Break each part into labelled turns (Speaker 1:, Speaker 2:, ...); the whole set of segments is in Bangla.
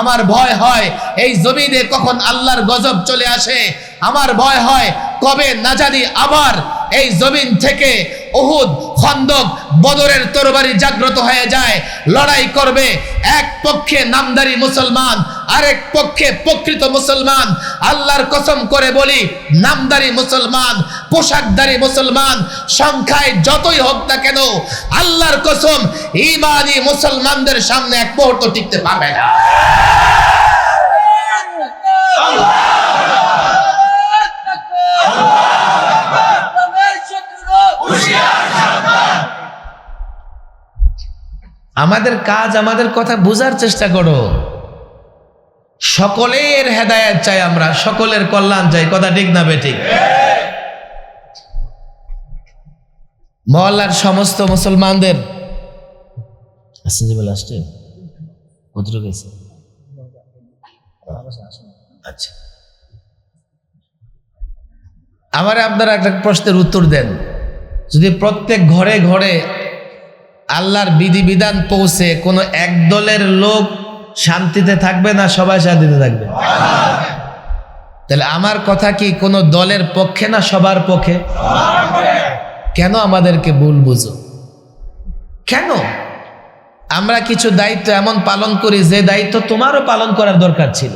Speaker 1: আমার ভয় হয়, এই জমিনে কখন আল্লাহর গজব চলে আসে? আমার ভয় হয়, কবে না জানি আবার এই জমিন থেকে উহুদ, খন্দক, বদরের তরবারি জাগ্রত হয়ে যায়। লড়াই করবে এক পক্ষে নামদারি মুসলমান, আরেক পক্ষে প্রকৃত মুসলমান। আল্লাহর কসম করে বলি, নামদারি মুসলমান, পোশাকদারি মুসলমান, সংখ্যায় যতই হোক না কেন, আল্লাহর কসম ইমানি মুসলমানদের সামনে এক মুহূর্ত টিকতে পারবে না। আমাদের কাজ আমাদের কথা বোঝার চেষ্টা করো। সকলের হেদায়েত চাই আমরা সকলের কল্যাণ চাই। কথা ঠিক না বেঠিক মহল্লার সমস্ত মুসলমানদের আসছে। কতটুকু আচ্ছা। আমারে আপনারা একটা প্রশ্নের উত্তর দেন। যদি প্রত্যেক ঘরে ঘরে আল্লাহর বিধিবিধান পৌঁছে কোনো এক দলের লোক শান্তিতে থাকবে না, সবাই শান্তিতে থাকবে। তাহলে আমার কথা কি কোনো দলের পক্ষে না সবার পক্ষে? কেন আমাদেরকে ভুল বুঝো? কেন? আমরা কিছু দায়িত্ব এমন পালন করি, যে দায়িত্ব তোমারও পালন করার দরকার ছিল।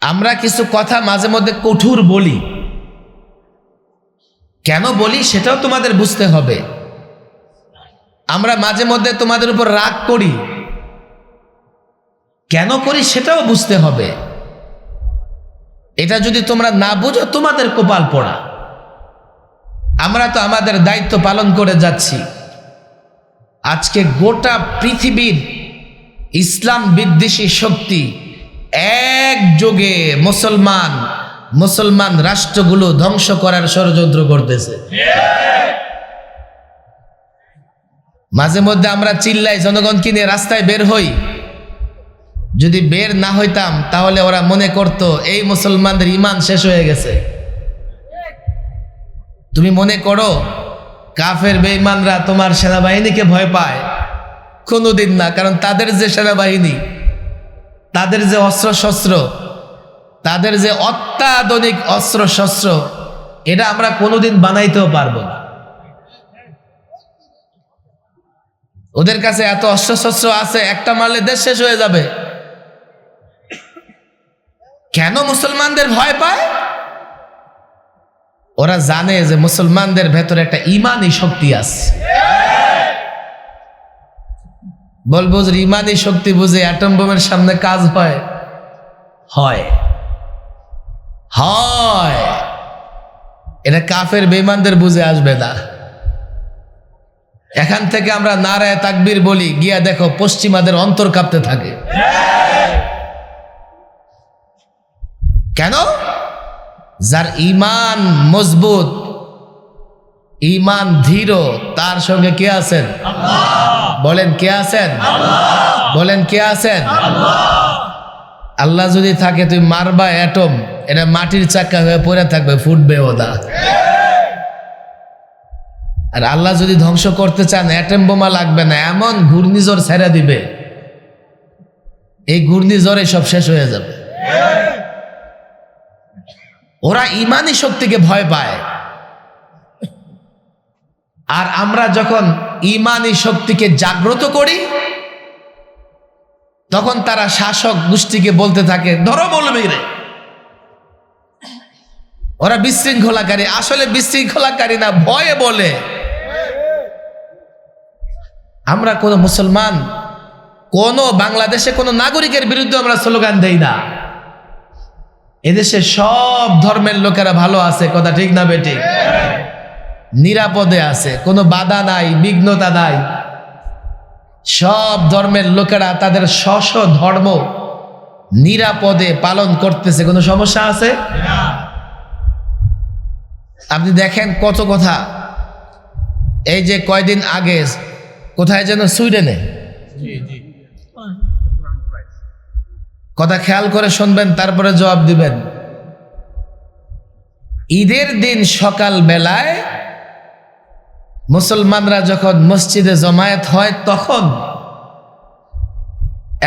Speaker 1: আমরা কিছু কথা মাঝে মধ্যে কঠোর বলি। কেন বলি সেটাও তোমাদের বুঝতে হবে। আমরা মাঝে মধ্যে তোমাদের উপর রাগ করি। কেন করি সেটাও বুঝতে হবে। এটা যদি তোমরা না বুঝো, তোমাদের কপাল পড়া। আমরা তো আমাদের দায়িত্ব পালন করে যাচ্ছি। আজকে গোটা পৃথিবীর ইসলাম বিদ্বেষী শক্তি এক যোগে মুসলমান মুসলমান রাষ্ট্রগুলো ধ্বংস করার ষড়যন্ত্র করতেছে। মাঝে মধ্যে আমরা চিল্লাই, জনগণ কিনে রাস্তায় বের হই? যদি বের না হইতাম, তাহলে ওরা মনে করত, এই মুসলমানদের ইমান শেষ হয়ে গেছে। তুমি মনে করো, কাফের বেঈমানরা তোমার সেনাবাহিনীকে ভয় পায়? কোনোদিন না, কারণ তাদের যে সেনাবাহিনী, তাদের যে অস্ত্র শস্ত্র তাদের যে অত্যাধুনিক অস্ত্র শস্ত্র এটা আমরা কোনোদিন বানাইতেও পারব না। ওদের কাছে এত অস্ত্র শস্ত্র আছে, একটা মারলে দেশ শেষ হয়ে যাবে। কেন মুসলমানদের ভয় পায়? ওরা জানে যে মুসলমানদের ভেতরে একটা ইমানি শক্তি আছে। বলব যে ইমানি শক্তি বুঝে অ্যাটম বোমের সামনে কাজ হয়? হয়। হয়। এটা কাফের বেমানদের বুঝে আসবে না। এখান থেকে আমরা নারায় তাকবীর বলি, গিয়া দেখো পশ্চিমাদের অন্তর কাঁপতে থাকে। কেন? যার ইমান মজবুত ইমান ধীর, তার সঙ্গে কে আছেন? বলেন কে আছেন? বলেন কে আছেন? আল্লাহ যদি থাকে, তুই মারবা অ্যাটম এটা মাটির চাকা হয়ে পড়ে থাকবে, ফুটবে ওদা। আর আল্লাহ যদি ধ্বংস করতে চান অ্যাটম বোমা লাগবে না, এমন ঘূর্ণিঝড় ছেড়ে দিবে। এই ঘূর্ণিঝড়ে সব শেষ হয়ে যাবে। ওরা ইমানি শক্তিকে ভয় পায়। আর আমরা যখন ইমানি শক্তিকে জাগ্রত করি তখন তারা শাসক গোষ্ঠীকে বলতে থাকে, ধরো বলবি রে ওরা বিশৃঙ্খলাকারী। আসলে বিশৃঙ্খলাকারী না, ভয়ে বলে। আমরা কোন মুসলমান, কোন বাংলাদেশে কোন নাগরিকের বিরুদ্ধে আমরা স্লোগান দেই না। এদেশে সব ধর্মের লোকেরা ভালো আছে, কথা ঠিক না বেটি নিরাপদে আছে, কোনো বাধা নাই, বিঘ্নতা নাই। সব ধর্মের লোকেরা তাদের স্ব ধর্ম নিরাপদে পালন করতেছে। কোনো সমস্যা আছে? আপনি দেখেন কত কথা। এই যে কয়দিন আগে, কোথায় যেন সুইডেনে? কথা খেয়াল করে শুনবেন, তারপরে জবাব দিবেন। ঈদের দিন সকাল বেলায় মুসলমানরা যখন মসজিদে জমায়েত হয়, তখন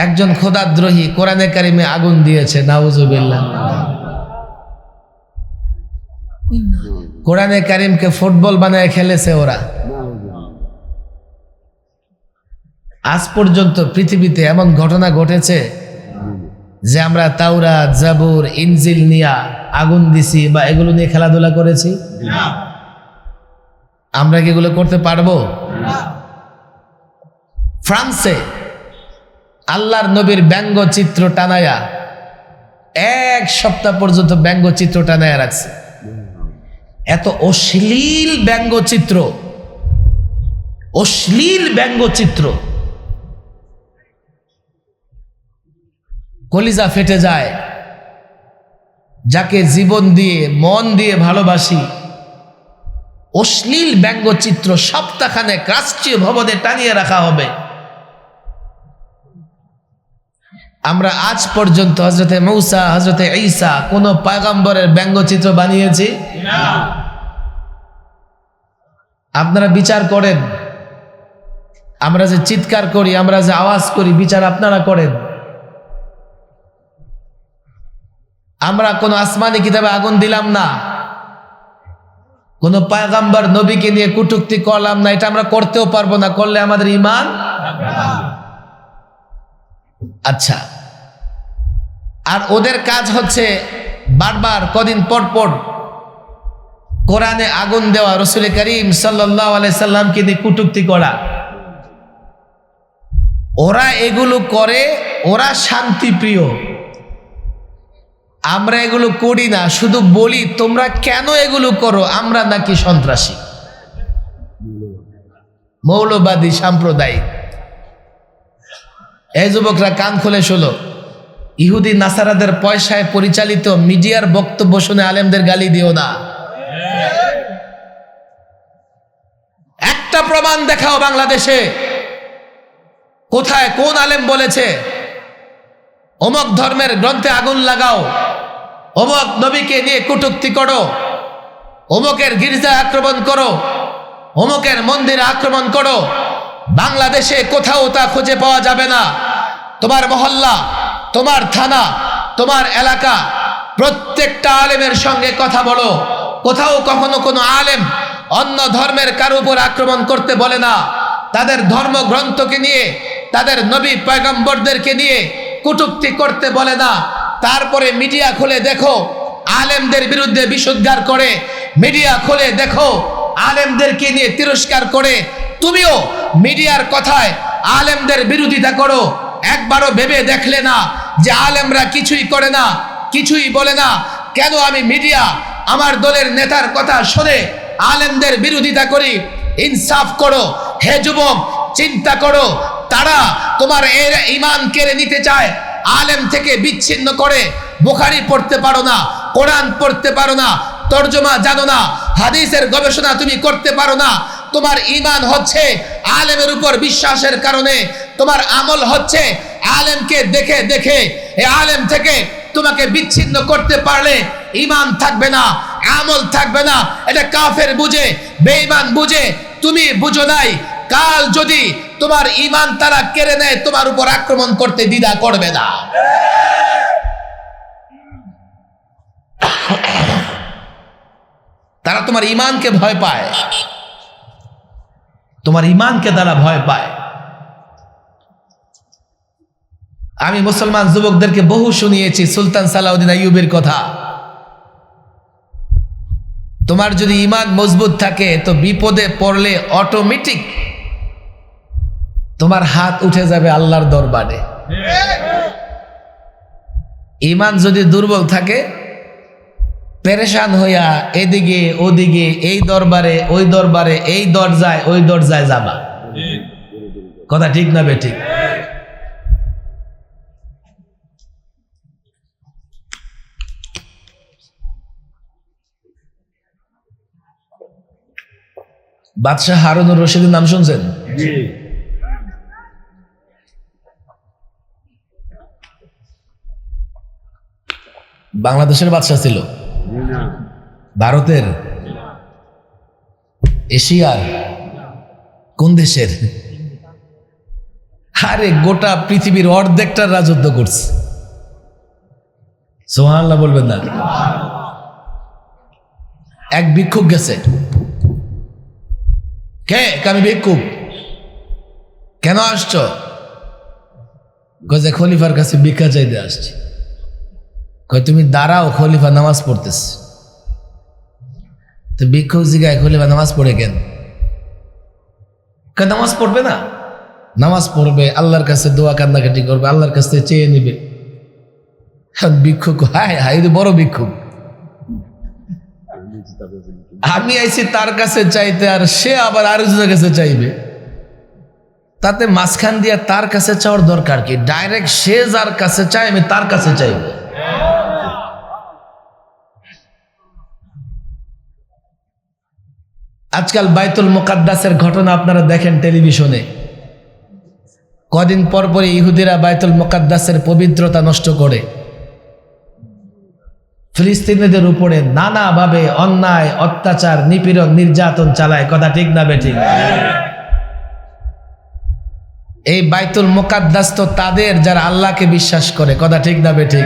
Speaker 1: একজন খোদাদ্রোহী কোরআনে কারিমে আগুন দিয়েছে, নাউজুবিল্লাহ। কোরআনে কারিমকে ফুটবল বানায় খেলেছে ওরা। আজ পর্যন্ত পৃথিবীতে এমন ঘটনা ঘটেছে যে আমরা তাওরা জাবুর, ইনজিল নিয়া আগুন দিছি বা এগুলো নিয়ে খেলাধুলা করেছি। আমরা কি এগুলো করতে পারব? ফ্রান্সে আল্লাহর নবীর ব্যঙ্গচিত্র টানায়া এক সপ্তাহ পর্যন্ত ব্যঙ্গচিত্র টানায়া রাখছে। এত অশ্লীল ব্যঙ্গচিত্র অশ্লীল ব্যঙ্গচিত্র কলিজা ফেটে যায়। যাকে জীবন দিয়ে মন দিয়ে ভালোবাসি অশ্লীল ব্যঙ্গচিত্র সপ্তাহখানে রাষ্ট্রীয় ভবনে টানিয়ে রাখা হবে। আমরা আজ পর্যন্ত হজরতে মৌসা হজরতে ঈসা কোন পায়গাম্বরের ব্যঙ্গচিত্র বানিয়েছি? আপনারা বিচার করেন। আমরা যে চিৎকার করি, আমরা যে আওয়াজ করি, বিচার আপনারা করেন। আমরা কোন আসমানি কিতাবে আগুন দিলাম না। কোন পায়গাম্বার নবীকে নিয়ে কুটুক্তি করলাম না, এটা আমরা করতেও পারব না, করলে আমাদের ইমান আচ্ছা আর ওদের কাজ হচ্ছে বারবার, কদিন পর পর কোরআনে আগুন দেওয়া, রসুল করিম সাল্লাহ সাল্লামকে নিয়ে কুটুক্তি করা। ওরা এগুলো করে, ওরা শান্তিপ্রিয়। আমরা এগুলো করি না, শুধু বলি, তোমরা কেন এগুলো করো? আমরা নাকি সন্ত্রাসী। মৌলবাদী সাম্প্রদায়িক। এই যুবকরা কান খুলে শোলো ইহুদি নাসারাদের পয়সায় পরিচালিত মিডিয়ার বক্তব্য শুনে আলেমদের গালি দিও না। একটা প্রমাণ দেখাও বাংলাদেশে। কোথায় কোন আলেম বলেছে, অমক ধর্মের গ্রন্থে আগুন লাগাও। অমক নবীকে নিয়ে কটুক্তি করো। অমকের গির্জা আক্রমণ করো। অমকের মন্দিরে আক্রমণ করো। বাংলাদেশে কোথাও তা খুঁজে পাওয়া যাবে না। তোমার মহল্লা, তোমার থানা, তোমার এলাকা, প্রত্যেকটা আলেমের সঙ্গে কথা বলো। কোথাও কখনো কোনো আলেম অন্য ধর্মের কারও উপর আক্রমণ করতে বলে না। তাদের ধর্মগ্রন্থকে নিয়ে, তাদের নবী পয়গম্বরদেরকে নিয়ে কটুক্তি করতে বলে না। তারপরে মিডিয়া খুলে দেখো, আলেমদের বিরুদ্ধে বিশুদ্ধার করে, মিডিয়া খুলে দেখো আলেমদেরকে নিয়ে তিরস্কার করে। তুমিও মিডিয়ার কথায় আলেমদের বিরোধিতা করো, একবারও ভেবে দেখলে না যে আলেমরা কিছুই করে না, কিছুই বলে না। কেন আমি মিডিয়া আমার দলের নেতার কথা শুনে আলেমদের বিরোধিতা করি? ইনসাফ করো, হে যুবক, চিন্তা করো। তারা তোমার এর ইমান কেড়ে নিতে চায় আলেম থেকে বিচ্ছিন্ন করে বুখারি পড়তে পারো না, কোরআন পড়তে পারো না, তর্জমা জানো না, হাদিসের গবেষণা তুমি করতে পারো না, তোমার ইমান হচ্ছে আলেমের উপর বিশ্বাসের কারণে, তোমার আমল হচ্ছে আলেমকে দেখে দেখে এই আলেম থেকে তোমাকে বিচ্ছিন্ন করতে পারলে ইমান থাকবে না, আমল থাকবে না, এটা কাফের বুঝে, বেঈমান বুঝে, তুমি বুঝো নাই, কাল যদি তোমার ইমান তারা কেড়ে নেয়, তোমার উপর আক্রমণ করতে দ্বিধা করবে না। তারা তোমার ইমানকে ভয় পায়। তোমার ইমানকে তারা ভয় পায়। আমি মুসলমান যুবকদেরকে বহু শুনিয়েছি, সুলতান সালাউদ্দিন আইয়ুবের কথা। তোমার যদি ইমান মজবুত থাকে, তো বিপদে পড়লে অটোমেটিক তোমার হাত উঠে যাবে আল্লাহর দরবারে। ইমান যদি দুর্বল থাকে, পেরেশান হইয়া এদিকে, ওদিকে, এই দরবারে, ওই দরবারে, এই দরজায়, ওই দরজায় যাবা। কথা ঠিক না ঠিক বাদশাহ হারুনুর রশিদের নাম শুনছেন? বাংলাদেশের বাদশাহ ছিল। ভারতের এশিয়ার কোন দেশের? আরে গোটা পৃথিবীর অর্ধেকটার রাজত্ব করছে। সোহান্লা বলবেন না। এক ভিক্ষুক গেছে। কে? আমি ভিক্ষুক? কেন আসছ? গজে খলিফার কাছে ভিক্ষা চাইতে আসছি। কয়, তুমি দাঁড়াও, খলিফা নামাজ পড়তেছে। তো ভিক্ষুক জিগায় খলিফা নামাজ পড়ে কেন? নামাজ পড়বে না। নামাজ পড়বে, আল্লাহর কাছে দোয়া কান্নাকাটি করবে, আল্লাহর কাছে চেয়ে নিবে। ভিক্ষুক, হায় হায় তো বড় ভিক্ষুক। আমি আইছি তার কাছে চাইতে, আর সে আবার আরেকজনের কাছে চাইবে। তাতে মাঝখান দিয়ে তার কাছে চাওয়ার দরকার কি? ডাইরেক্ট সে যার কাছে চাই আমি তার কাছে চাইব। আজকাল বাইতুল মুকাদ্দাসের ঘটনা আপনারা দেখেন টেলিভিশনে। কদিন পর পরে ইহুদিরা বাইতুল মুকাদ্দাসের পবিত্রতা নষ্ট করে। ফিলিস্তিনিদের উপরে নানাভাবে অন্যায়, অত্যাচার, নিপীড়ন, নির্যাতন চালায়। কথা ঠিক না বেঠিক? এই বাইতুল মোকাদ্দাস তো তাদের যারা আল্লাহকে বিশ্বাস করে। কথা ঠিক না বেঠিক?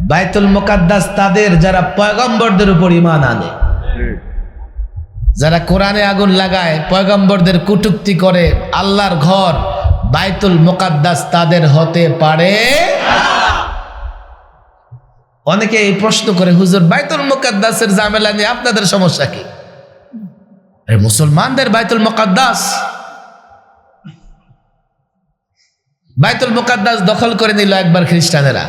Speaker 1: বাইতুল মোকাদ্দাস তাদের যারা পয়গম্বরদের উপর ইমান আনে। যারা কোরআনে আগুন লাগায়, পয়গম্বরদের কুটুক্তি করে, আল্লাহর ঘর, বাইতুল মোকাদ্দাস তাদের হতে পারে অনেকে এই প্রশ্ন করে, হুজুর, বাইতুল মোকাদ্দাসের ঝামেলা নিয়ে আপনাদের সমস্যা কি? মুসলমানদের বাইতুল মোকাদ্দাস। বাইতুল মোকাদ্দাস দখল করে নিল একবার খ্রিস্টানেরা।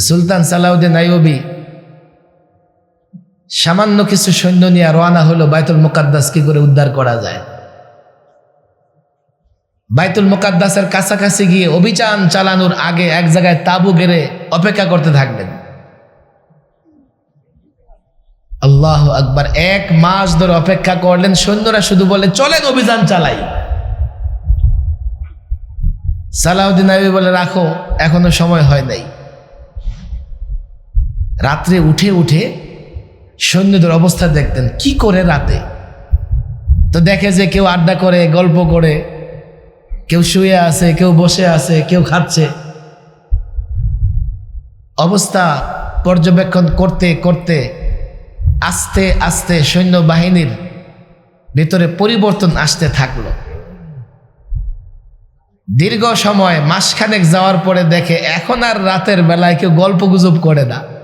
Speaker 1: সুলতান সালাউদ্দিন আইয়ুবী সামান্য কিছু সৈন্য নিয়ে রওনা হলো বাইতুল মুকাদ্দাস, কি করে উদ্ধার করা যায়? বাইতুল মুকাদ্দাসের কাছাকাছি গিয়ে অভিযান চালানোর আগে এক জায়গায় তাবু গেড়ে অপেক্ষা করতে থাকলেন। আল্লাহ আকবার, এক মাস ধরে অপেক্ষা করলেন, সৈন্যরা শুধু বলে, চলেন অভিযান চালাই। সালাউদ্দিন আইবি বলে, রাখো, এখনও সময় হয় নাই। রাত্রে উঠে উঠে সৈন্যদের অবস্থা দেখতেন। কি করে রাতে? তো দেখে যে কেউ আড্ডা করে, গল্প করে, কেউ শুয়ে আছে, কেউ বসে আছে, কেউ খাচ্ছে। অবস্থা পর্যবেক্ষণ করতে করতে, আস্তে আস্তে সৈন্যবাহিনীর ভিতরে পরিবর্তন আসতে থাকল। দীর্ঘ সময় মাসখানেক যাওয়ার পরে দেখে এখন আর রাতের বেলায় কেউ গল্প গুজব করে না।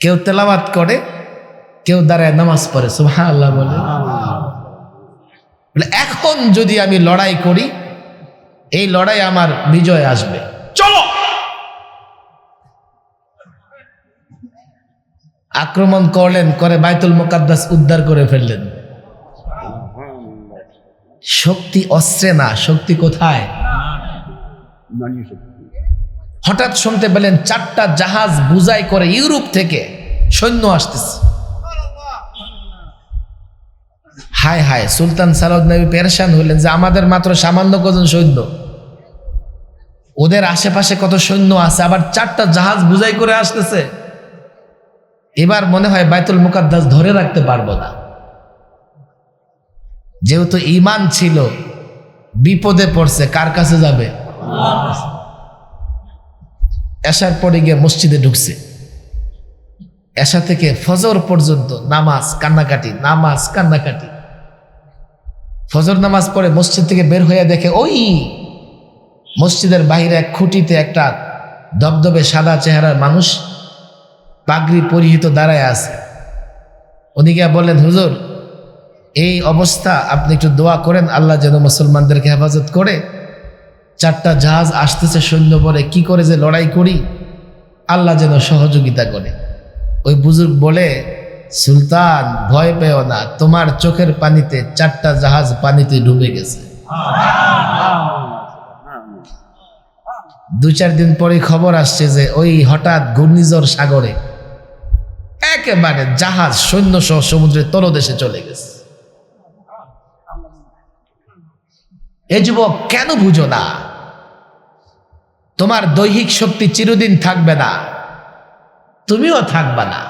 Speaker 1: কেউ তেলাওয়াত করে কেউ দাঁড়ায় নামাজ পড়ে সুহা আল্লাহ বলে, এখন যদি আমি লড়াই করি এই লড়াই আমার বিজয় আসবে। চলো! আক্রমণ করলেন করে বাইতুল মোকাদ্দাস উদ্ধার করে ফেললেন। শক্তি অস্ত্রে না শক্তি কোথায়? হঠাৎ শুনতে পেলেন চারটা জাহাজ বুঝাই করে ইউরোপ থেকে সৈন্য আসতেছে। হায় হায়, সুলতান সালাউদ নবী পেরেশান হলেন যে আমাদের মাত্র সামান্য কজন সৈন্য। ওদের আশেপাশে কত সৈন্য আছে, আবার চারটা জাহাজ বুঝাই করে আসতেছে। এবার মনে হয় বাইতুল মুকাদ্দাস ধরে রাখতে পারব না। যেহেতু ইমান ছিল, বিপদে পড়ছে, কার কাছে যাবে? এসার পরে গিয়ে মসজিদে ঢুকছে। এসা থেকে ফজর পর্যন্ত নামাজ, কান্নাকাটি নামাজ, কান্নাকাটি। ফজর নামাজ পড়ে মসজিদ থেকে বের হয়ে দেখে, ওই! মসজিদের বাইরে এক খুঁটিতে একটা দবদবে সাদা চেহারার মানুষ পাগড়ি পরিহিত দাঁড়ায় আছে। উনি গিয়া বললেন, হুজুর, এই অবস্থা, আপনি একটু দোয়া করেন, আল্লাহ যেন মুসলমানদেরকে হেফাজত করে চারটা জাহাজ আসতেছে সৈন্য পরে কি করে যে লড়াই করি? আল্লাহ যেন সহযোগিতা করে। ওই বুজুর্গ বলে, সুলতান, ভয় পেও না, তোমার চোখের পানিতে চারটা জাহাজ পানিতে ডুবে গেছে। দু চার দিন পরে খবর আসছে যে, ওই হঠাৎ ঘূর্ণিঝড় সাগরে একেবারে জাহাজ সৈন্য সহ সমুদ্রের তলদেশে চলে গেছে। এ যুবক, কেন বুঝো না? তোমার দৈহিক শক্তি চিরদিন থাকবে না। তুমিও থাকবে না।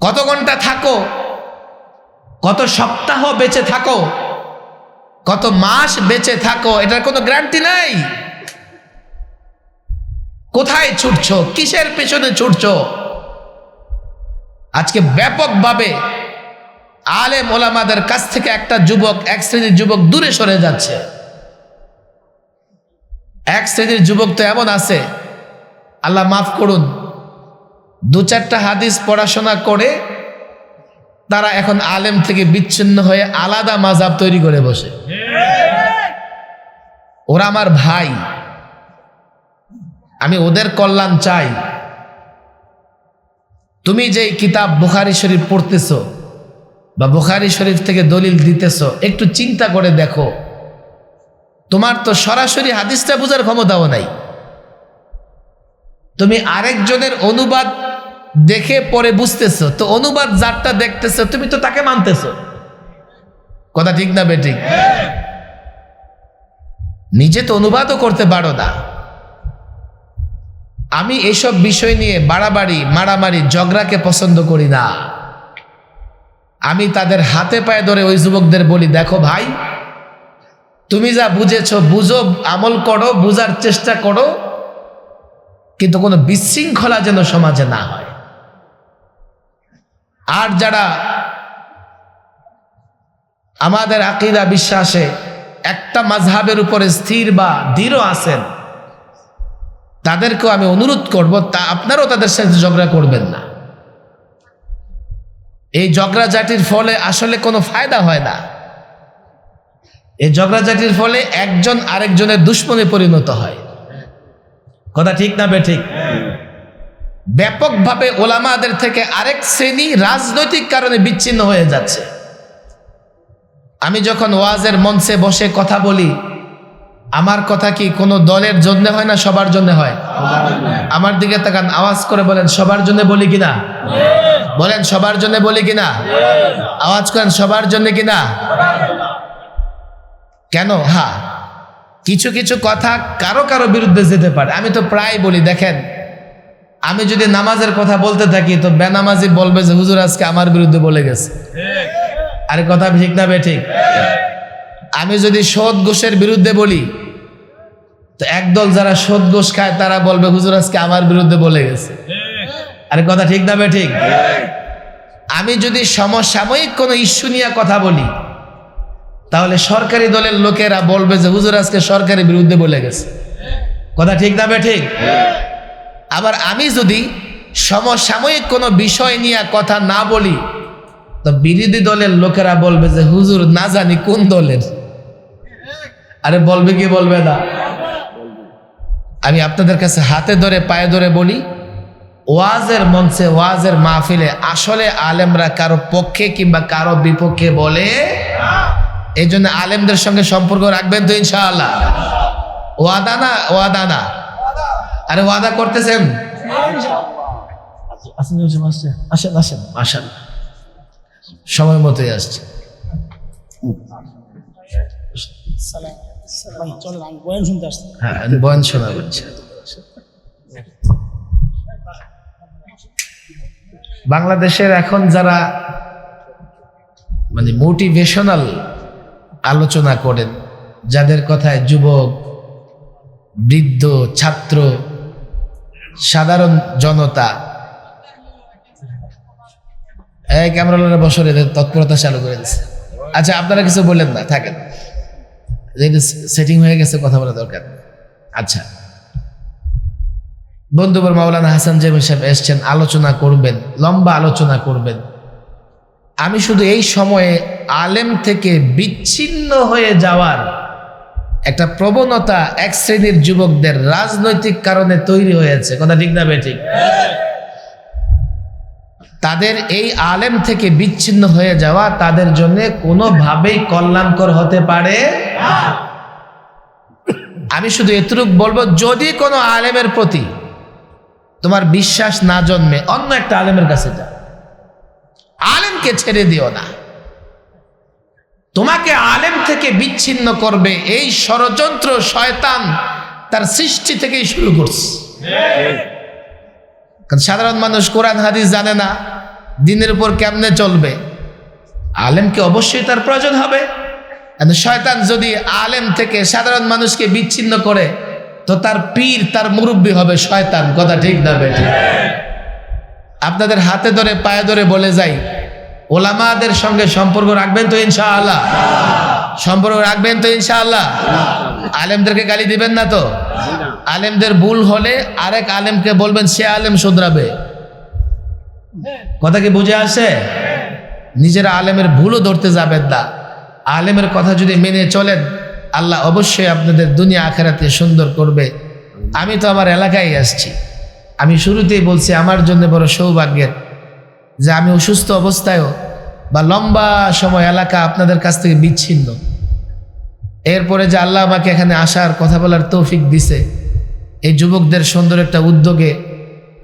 Speaker 1: কত ঘণ্টা থাকো, কত সপ্তাহ বেঁচে থাকো, কত মাস বেঁচে থাকো, এটার কোনো গ্যারান্টি নাই। কোথায় ছুটছো, কিসের পেছনে ছুটছো? আজকে ব্যাপকভাবে আলেম ওলামাদের কাছ থেকে একটা যুবক, এক শ্রেণির যুবক দূরে সরে যাচ্ছে। এক শ্রেণির যুবক তো এমন আছে। আল্লাহ মাফ করুন। দু চারটা হাদিস পড়াশোনা করে তারা এখন আলেম থেকে বিচ্ছিন্ন হয়ে আলাদা মাজাব তৈরি করে বসে। ওরা আমার ভাই। আমি ওদের কল্যাণ চাই। তুমি যেই কিতাব বুখারি শরীফ পড়তেছ বা বুখারি শরীফ থেকে দলিল দিতেছ, একটু চিন্তা করে দেখো। তোমার তো সরাসরি হাদিসটা বোঝার ক্ষমতাও নাই। তুমি আরেকজনের অনুবাদ দেখে পরে বুঝতেছ, তো অনুবাদ যারটা দেখতেছ, তুমি তো তাকে মানতেছ। কথা ঠিক না বেঠিক? নিজে তো অনুবাদও করতে পারো না। আমি এসব বিষয় নিয়ে বাড়াবাড়ি, মারামারি, ঝগড়াকে পছন্দ করি না। আমি তাদের হাতে পায়ে ধরে ওই যুবকদের বলি, দেখো ভাই তুমি যা বুঝেছ, বুঝো, আমল করো, বুঝার চেষ্টা করো। কিন্তু কোনো বিশৃঙ্খলা যেন সমাজে না হয়। আর যারা আমাদের আকিদা বিশ্বাসে একটা মাঝহাবের উপরে স্থির বা দৃঢ় আছেন, তাদেরকেও আমি অনুরোধ করব, তা আপনারাও তাদের সাথে ঝগড়া করবেন না। এই ঝগড়াঝাটির ফলে আসলে কোনো ফায়দা হয় না। এই ঝগড়াঝাটির ফলে একজন আরেকজনের দুশ্মনে পরিণত হয়। কথা ঠিক না বে ঠিক? ব্যাপকভাবে ওলামাদের থেকে আরেক শ্রেণি রাজনৈতিক কারণে বিচ্ছিন্ন হয়ে যাচ্ছে। আমি যখন ওয়াজের মঞ্চে বসে কথা বলি, আমার কথা কি কোনো দলের জন্য হয় না সবার জন্য হয়? আমার দিকে তাকান, আওয়াজ করে বলেন, সবার জন্য বলি কিনা বলেন, সবার জন্য বলি কিনা আওয়াজ করেন, সবার জন্য কিনা কেন? হ্যাঁ কিছু কিছু কথা কারও কারও বিরুদ্ধে যেতে পারে। আমি তো প্রায় বলি, দেখেন, আমি যদি নামাজের কথা বলতে থাকি, তো বেনামাজি বলবে যে, হুজুর, আজকে আমার বিরুদ্ধে বলে গেছে। আরে কথা ঠিক না বে, ঠিক? আমি যদি সোদ ঘোষের বিরুদ্ধে বলি, তো একদল যারা সোদ ঘোষ খায়, তারা বলবে, হুজুর, আজকে আমার বিরুদ্ধে বলে গেছে। আরে কথা ঠিক না বে, ঠিক? আমি যদি সমসাময়িক কোনো ইস্যু নিয়ে কথা বলি তাহলে সরকারি দলের লোকেরা বলবে যে, হুজুর, আজকে সরকারি বিরুদ্ধে বলে গেছে। কথা ঠিক না ঠিক? আবার আমি যদি সমসাময়িক কোনো বিষয় নিয়ে কথা না বলি, তো বিরোধী দলের লোকেরা বলবে যে, হুজুর, না জানি কোন দলের। আরে বলবে কি বলবে না? আমি আপনাদের কাছে হাতে ধরে, পায়ে ধরে বলি, ওয়াজের মঞ্চে, ওয়াজের মাহফিলে আসলে আলেমরা কারও পক্ষে কিংবা কারও বিপক্ষে বলে এই জন্য আলেমদের সঙ্গে সম্পর্ক রাখবেন তো ইনশাআল্লাহ। ওয়াদা না? ওয়াদা না। আরে ওয়াদা করতেছেন? আসেন আসেন আসেন। আসেন সময় মতোই আসছে। হ্যাঁ বয়ান শোনা হচ্ছে। বাংলাদেশের এখন যারা মানে মোটিভেশনাল আলোচনা করেন, যাদের কথায় যুবক, বৃদ্ধ, ছাত্র, সাধারণ জনতা। এই ক্যামেরা বছর তৎপরতা চালু করে দিচ্ছে আচ্ছা আপনারা কিছু বললেন না, থাকেন। সেটিং হয়ে গেছে, কথা বলা দরকার আচ্ছা। বন্ধুবর মাওলানা হাসান জেমি সাহেব এসছেন, আলোচনা করবেন, লম্বা আলোচনা করবেন। আমি শুধু এই সময়ে আলেম থেকে বিচ্ছিন্ন হয়ে যাওয়ার একটা প্রবণতা এক শ্রেণির যুবকদের রাজনৈতিক কারণে তৈরি হয়েছে। কথা ঠিক না বেঠিক তাদের এই আলেম থেকে বিচ্ছিন্ন হয়ে যাওয়া তাদের জন্য কোনোভাবেই কল্যাণকর হতে পারে আমি শুধু এতটুক বলব, যদি কোনো আলেমের প্রতি তোমার বিশ্বাস না জন্মে, অন্য একটা আলেমের কাছে যাও। আলেমকে ছেড়ে দিও না। তোমাকে আলেম থেকে বিচ্ছিন্ন করবে এই ষড়যন্ত্র শয়তান তার সৃষ্টি থেকেই শুরু করছে। কারণ সাধারণ মানুষ কোরআন, হাদিস জানে না, দিনের উপর কেমনে চলবে। আলেমকে অবশ্যই তার প্রয়োজন হবে। শয়তান যদি আলেম থেকে সাধারণ মানুষকে বিচ্ছিন্ন করে, তো তার পীর, তার মুরব্বী হবে শয়তান। কথা ঠিক না বেঠি? আপনাদের হাতে ধরে, পায়ে ধরে বলে যাই। ওলামাদের সঙ্গে সম্পর্ক রাখবেন তো ইনশাআল্লাহ? সম্পর্ক রাখবেন তো ইনশাআল্লাহ? আলেমদেরকে গালি দিবেন না তো? আলেমদের ভুল হলে আরেক আলেমকে বলবেন, সে আলেম শুধরাবে। কথা কি বুঝে আসে? নিজের আলেমের ভুলও ধরতে যাবেন না। আলেমের কথা যদি মেনে চলেন, আল্লাহ অবশ্যই আপনাদের দুনিয়া আখেরাতে সুন্দর করবে। আমি তো আমার এলাকায় আসছি। আমি শুরুতেই বলছি, আমার জন্য বড় সৌভাগ্যের যে আমি অসুস্থ অবস্থায়ও বা লম্বা সময় এলাকা আপনাদের কাছ থেকে বিচ্ছিন্ন। এরপরে যে আল্লাহ আমাকে এখানে আসার কথা বলার তৌফিক দিছে, এই যুবকদের সুন্দর একটা উদ্যোগে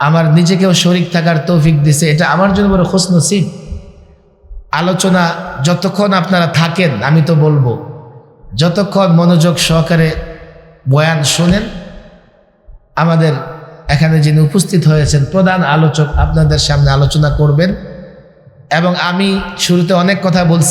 Speaker 1: আমার নিজেকেও শরিক থাকার তৌফিক দিছে। এটা আমার জন্য বড় খোশ নসিব আলোচনা যতক্ষণ আপনারা থাকেন, আমি তো বলব, যতক্ষণ মনোযোগ সহকারে বয়ান শোনেন, আমাদের এখানে যিনি উপস্থিত হয়েছেন, প্রধান আলোচক আপনাদের সামনে আলোচনা করবেন। এবং আমি শুরুতে অনেক কথা বলছি।